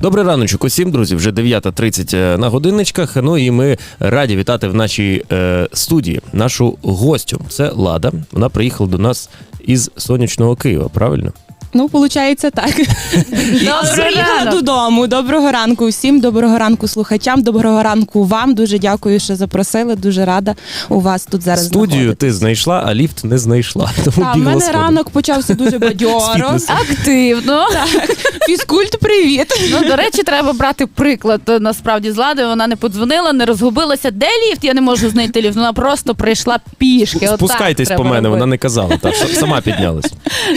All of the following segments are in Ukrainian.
Добрий раночок усім, друзі. Вже 9.30 на годинничках. Ну і ми раді вітати в нашій е, студії нашу гостю. Це Лада. Вона приїхала до нас із сонячного Києва, правильно? Ну, виходить, так. Приїхала додому. Доброго ранку всім, доброго ранку слухачам, доброго ранку вам. Дуже дякую, що запросили. Дуже рада у вас тут зараз. Студію ти знайшла, а ліфт не знайшла. Тому Та, в бігла мене сходом. ранок почався дуже бадьоро. Активно. Фізкульт, привіт. Ну, до речі, треба брати приклад е, насправді з Лади. Вона не подзвонила, не розгубилася. Де ліфт? Я не можу знайти ліфт. Вона просто прийшла пішки. Отак Спускайтесь по треба мене, робити. вона не казала. Так, с- сама піднялась.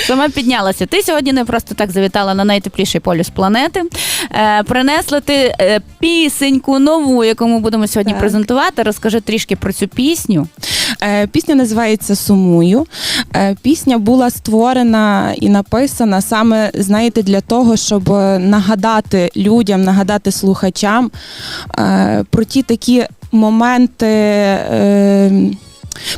Сама піднялася. Ти сьогодні не просто так завітала на найтепліший полюс планети. Е, принесла ти е, пісеньку нову, яку ми будемо сьогодні Так. презентувати. Розкажи трішки про цю пісню. Е, Пісня називається Сумую. Е, Пісня була створена і написана саме, знаєте, для того, щоб нагадати людям, нагадати слухачам е, про ті такі моменти. е,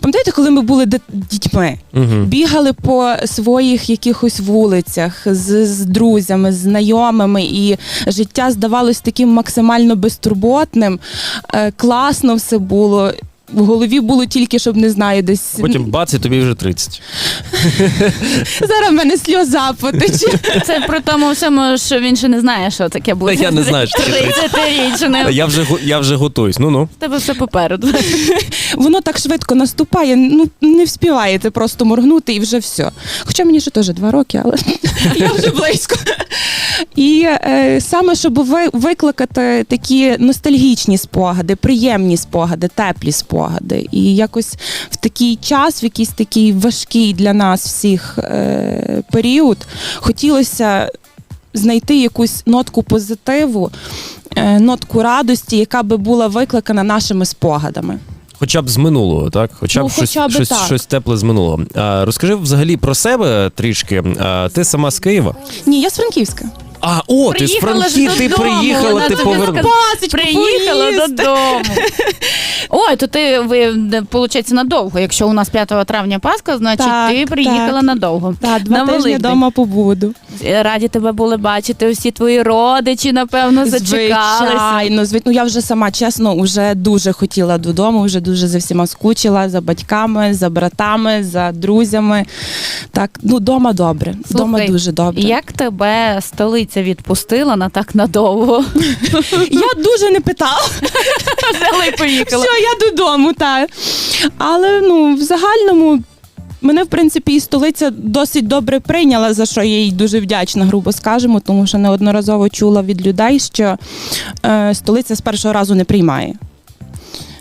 Пам'ятаєте, коли ми були дітьми? Угу. Бігали по своїх якихось вулицях з, з друзями, з знайомими, і життя здавалось таким максимально безтурботним. Е, класно все було. В голові було тільки, щоб не знаю, десь Потім бац, і тобі вже 30. зараз в мене сльоза потече. Це при тому всьому, що він ще не знає, що таке буде. Я не знаю, що таке 30-річним. Я вже го- я вже готуюсь. Ну ну. В тебе все попереду. Воно так швидко наступає. Ну не вспіваєте просто моргнути і вже все. Хоча мені ще теж два роки, але я вже близько. І е, саме щоб ви, викликати такі ностальгічні спогади, приємні спогади, теплі спогади. І якось в такий час, в якийсь такий важкий для нас всіх е, період, хотілося знайти якусь нотку позитиву, е, нотку радості, яка би була викликана нашими спогадами. Хоча б з минулого, так? Хоча б Ну, щось, хоча б щось, так. щось тепле з минулого. А, розкажи взагалі про себе трішки. А, ти сама з Києва? Ні, я з Франківська. А, о, ти з Приїхала ж Франків, ти додому, приїхала, вона ти тобі повернула. сказала. Приїхала додому. Ой, то ти ви виходить надовго. Якщо у нас 5 травня Пасха, значить Так, ти приїхала так. надовго. Так, два На тижні Великдень. вдома побуду. Раді тебе були бачити. Усі твої родичі, напевно, зачекалися. Звичайно, зві- ну я вже сама чесно вже дуже хотіла додому, вже дуже за всіма скучила, за батьками, за братами, за друзями. Так, ну дома добре. Дома Слухай, дуже добре. Як тебе столиця відпустила на так надовго? Я дуже не питала. Взяла і поїхала. Все, я додому, так. Але ну, в загальному. Мене, в принципі, і столиця досить добре прийняла, за що я їй дуже вдячна, грубо скажемо, тому що неодноразово чула від людей, що е, столиця з першого разу не приймає.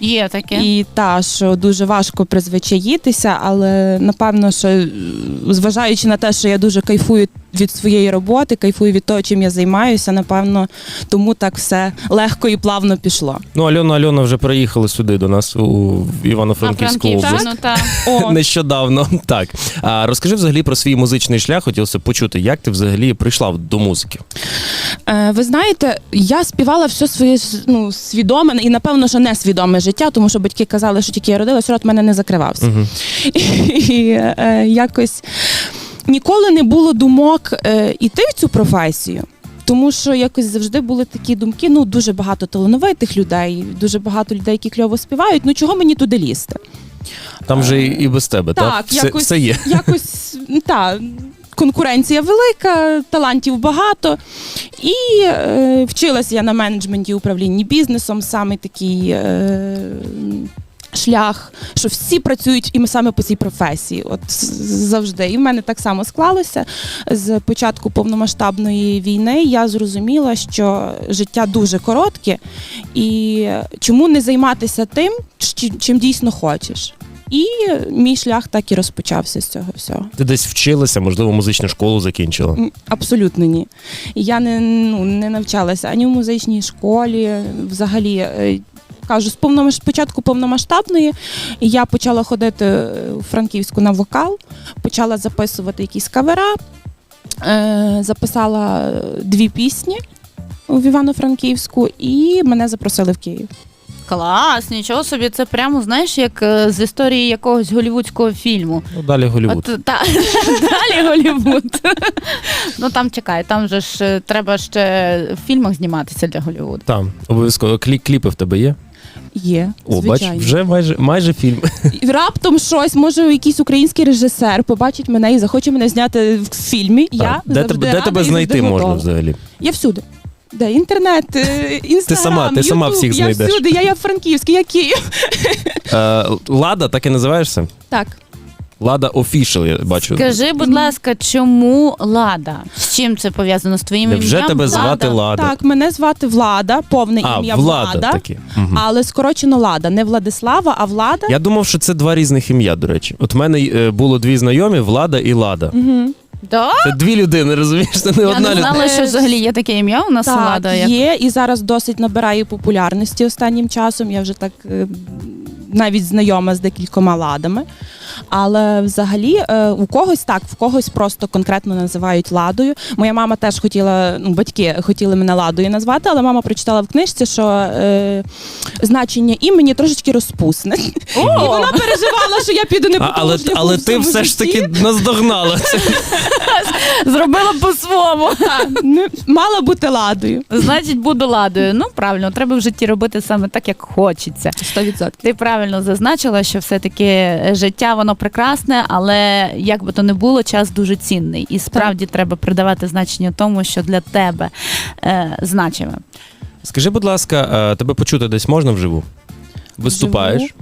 Є таке. І та, що дуже важко призвичаїтися, але напевно, що зважаючи на те, що я дуже кайфую від своєї роботи, кайфую від того, чим я займаюся, напевно, тому так все легко і плавно пішло. Ну, Альона Альона вже приїхали сюди до нас у Івано-Франківську А, область. ну так. О, Нещодавно. Так. А розкажи взагалі про свій музичний шлях. Хотілося почути, як ти взагалі прийшла до музики. Е, Ви знаєте, я співала все своє ну, свідоме і напевно, що несвідоме життя, тому що батьки казали, що тільки я родилась, рот мене не закривався. Угу. І е, якось ніколи не було думок е, іти в цю професію. Тому що якось завжди були такі думки: ну дуже багато талановитих людей, дуже багато людей, які кльово співають. Ну чого мені туди лізти? Там же і, і без тебе, так? Так, Все, якось- все є. Якось та конкуренція велика, талантів багато. І е, вчилася я на менеджменті управлінні бізнесом, саме такий. Е, шлях, що всі працюють і ми саме по цій професії. От завжди. І в мене так само склалося. З початку повномасштабної війни я зрозуміла, що життя дуже коротке, і чому не займатися тим, чи- чим дійсно хочеш. І мій шлях так і розпочався з цього всього. Ти десь вчилася, можливо, музичну школу закінчила. Абсолютно ні. Я не, ну, не навчалася ані в музичній школі. Взагалі, е, кажу, з повномаш... початку повномасштабної я почала ходити е, у Франківську на вокал, почала записувати якісь кавера, е, записала дві пісні в Івано-Франківську, і мене запросили в Київ. Клас, нічого собі, це прямо знаєш, як е, з історії якогось голівудського фільму. Ну, далі Голівуд. От, та, далі Голівуд. ну там чекай, там же ж е, треба ще в фільмах зніматися для Голівуду. Там, обов'язково. Клі- кліпи в тебе є? Є, О, бач, звичайно. вже майже, майже фільм. І раптом щось, може, якийсь український режисер побачить мене і захоче мене зняти в фільмі. Я де завжди тебе, де рада тебе і знайти завжди можна готова. взагалі? Я всюди. Де інтернет, е, інстаграм, сама- ти сама Ютуб, всіх я знайдеш. всюди, я, я Франківський, я Київ. Е, Лада, так і називаєшся? Так. Лада Official, я бачу. Скажи, будь ласка, чому Лада? З чим це пов'язано з твоїм ім'ям? тебе звати Лада? Так, мене звати Влада, повне а, ім'я Влада, Влада, таки. Мгм. але скорочено Лада. Не Владислава, а Влада. Я думав, що це два різних ім'я, до речі. От в мене е, було дві знайомі Влада і Лада. Угу. Да? Це дві людини, розумієш? Це не Я одна не людина. знала, що взагалі є таке ім'я у нас Так, Лада. як- є, і зараз досить набирає популярності останнім часом. Я вже так е, навіть знайома з декількома ладами. Але взагалі е, у когось так, в когось просто конкретно називають ладою. Моя мама теж хотіла, ну батьки хотіли мене ладою назвати, але мама прочитала в книжці, що е, значення імені трошечки розпусне. І вона переживала, що я піду не по А, але, але ти все ж таки наздогнала. Це Зробила по-своєму. Мала бути ладою. Значить, буду ладою. Ну, правильно, треба в житті робити саме так, як хочеться. 100%. Ти правильно зазначила, що все-таки життя воно прекрасне, але як би то не було, час дуже цінний. І справді треба придавати значення тому, що для тебе е, значиме. Скажи, будь ласка, е, тебе почути десь можна вживу? Виступаєш?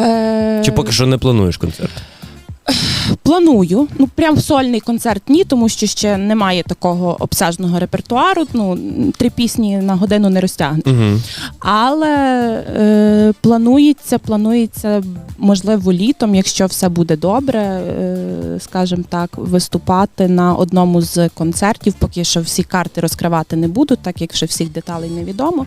Е, Чи поки що не плануєш концерт? Планую. Ну прям сольний концерт ні, тому що ще немає такого обсяжного репертуару. Ну три пісні на годину не розтягне. Угу. Але е, планується, планується, можливо, літом, якщо все буде добре, е, скажімо так, виступати на одному з концертів. Поки що всі карти розкривати не буду, так як ще всіх деталей невідомо.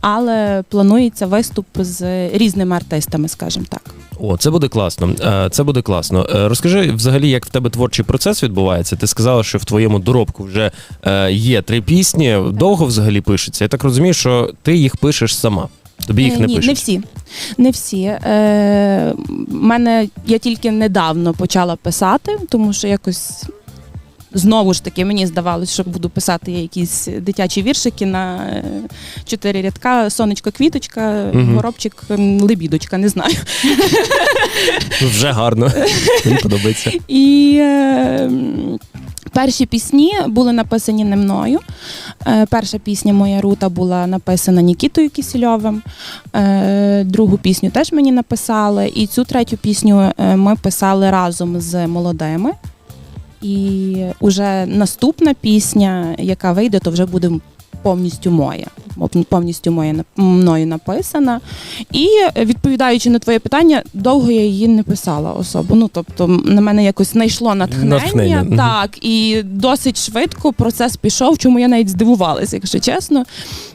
Але планується виступ з різними артистами, скажімо так. О, це буде класно. Е, Це буде класно. Е, Розкажи взагалі, як в тебе творчий процес відбувається. Ти сказала, що в твоєму доробку вже е, є три пісні. Довго взагалі пишеться. Я так розумію, що ти їх пишеш сама. Тобі їх не Ні, пишуть. не всі. Не всі. Е, мене я тільки недавно почала писати, тому що якось. Знову ж таки, мені здавалось, що буду писати якісь дитячі віршики на е, чотири рядка: сонечко, квіточка, Мгм. горобчик, лебідочка, не знаю. Вже гарно. Мені подобається. І е, перші пісні були написані не мною. Е, перша пісня Моя рута була написана Нікітою Кісільовим. Е, другу пісню теж мені написали. І цю третю пісню ми писали разом з молодими. І уже наступна пісня, яка вийде, то вже буде повністю моя. Повністю моя мною написана. І відповідаючи на твоє питання, довго я її не писала особо. Ну тобто, на мене якось знайшло натхнення. Натхнення. Так, і досить швидко процес пішов, чому я навіть здивувалася, якщо чесно.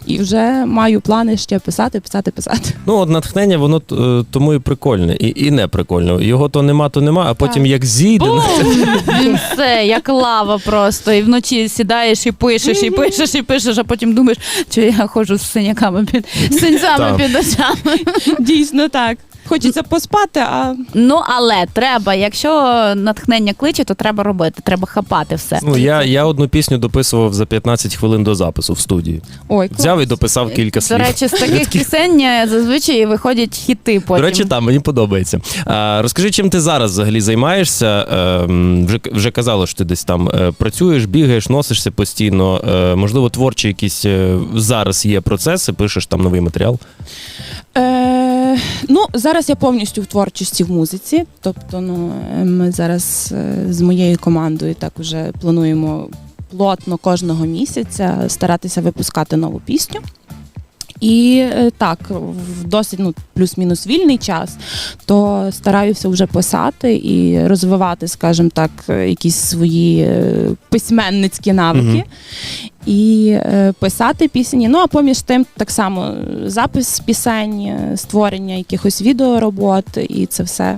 І вже маю плани ще писати, писати, писати. Ну, от натхнення, воно е, тому і прикольне, і, і не прикольне. Його то нема, то нема, а потім Так. як зійде. Бум! Він все, як лава просто. І вночі сідаєш і пишеш, і пишеш, і пишеш, а потім думаєш, що я ходжу з синяками під синцями Так. під очами. Дійсно так. Хочеться поспати, а Ну але треба, якщо натхнення кличе, то треба робити, треба хапати все. Ну, я, я одну пісню дописував за 15 хвилин до запису в студії. ой, клас. Взяв і дописав кілька До речі, з таких пісень е, зазвичай виходять хіти потім. До речі, там мені подобається. А, розкажи, чим ти зараз взагалі займаєшся? Ем, вже, вже казало, що ти десь там е, працюєш, бігаєш, носишся постійно. Е, можливо, творчі якісь е, зараз є процеси, пишеш там новий матеріал. Е, ну, зараз я повністю в творчості в музиці. Тобто, ну, е, ми зараз е, з моєю командою так вже плануємо плотно кожного місяця старатися випускати нову пісню. І е, так, в досить ну, плюс-мінус вільний час, то стараюся вже писати і розвивати, скажімо так, якісь свої письменницькі навики. Мгм. І е, писати пісні. Ну а поміж тим, так само е, запис пісень, е, створення якихось відеоробот, і це все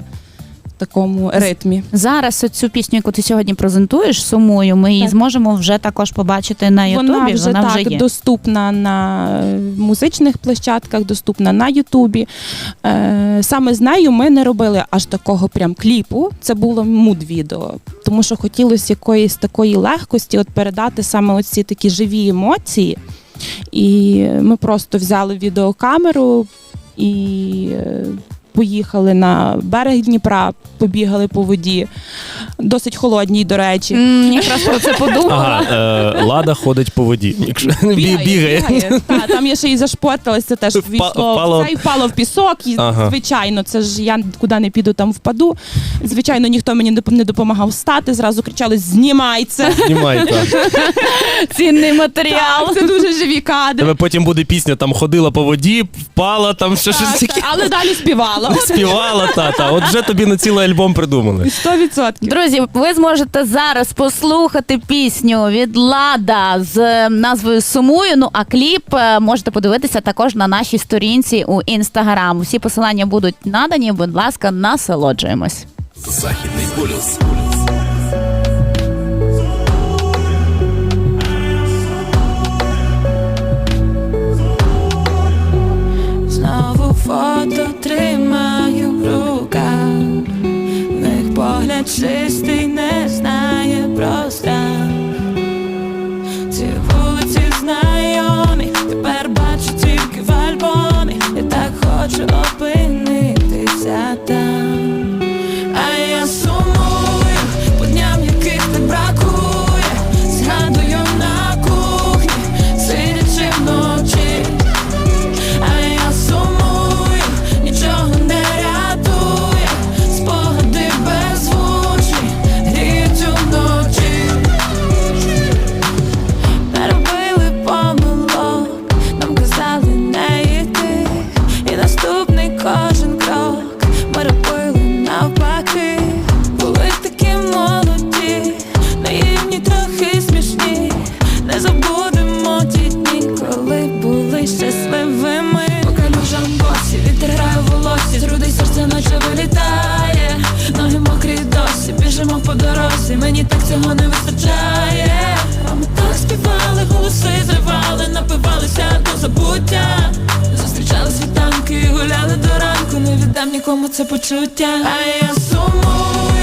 такому ритмі. Зараз цю пісню, яку ти сьогодні презентуєш, сумую, ми її зможемо вже також побачити на Ютубі. Вона вже так є. доступна на е, музичних площадках, доступна на Ютубі. Е, саме з нею ми не робили аж такого прям кліпу. Це було муд-відео, тому що хотілося якоїсь такої легкості от передати саме оці такі живі емоції. І ми просто взяли відеокамеру і. Поїхали на берег Дніпра, побігали по воді, досить холодній, до речі. М, Якраз про це подумала. Ага, е, лада ходить по воді. Якщо бі- бігає. Та, там я ще і зашпорталася, теж війшло, впало- це і впало в пісок. І, Ага. Звичайно, це ж я куди не піду, там впаду. Звичайно, ніхто мені не допомагав встати. Зразу кричали: знімай це. Знімай так. Цінний матеріал. Так, це дуже живі кадри. Тебе потім буде пісня, там ходила по воді, впала, там ще щось таке. але далі співала. Співала тата. От вже тобі на цілий альбом придумали. Сто відсотків. Друзі, ви зможете зараз послухати пісню від Лада з е, назвою Сумую. Ну а кліп е, можете подивитися також на нашій сторінці у інстаграм. Всі посилання будуть надані. Будь ласка, насолоджуємось. Західний полюс. Фото тримаю в руках, в них погляд чистий, не знає про страх. Дорозі, мені так цього не вистачає. Ми так співали, голоси зривали, напивалися до забуття. Зустрічали світанки, гуляли до ранку, не віддам нікому це почуття. А я сумую,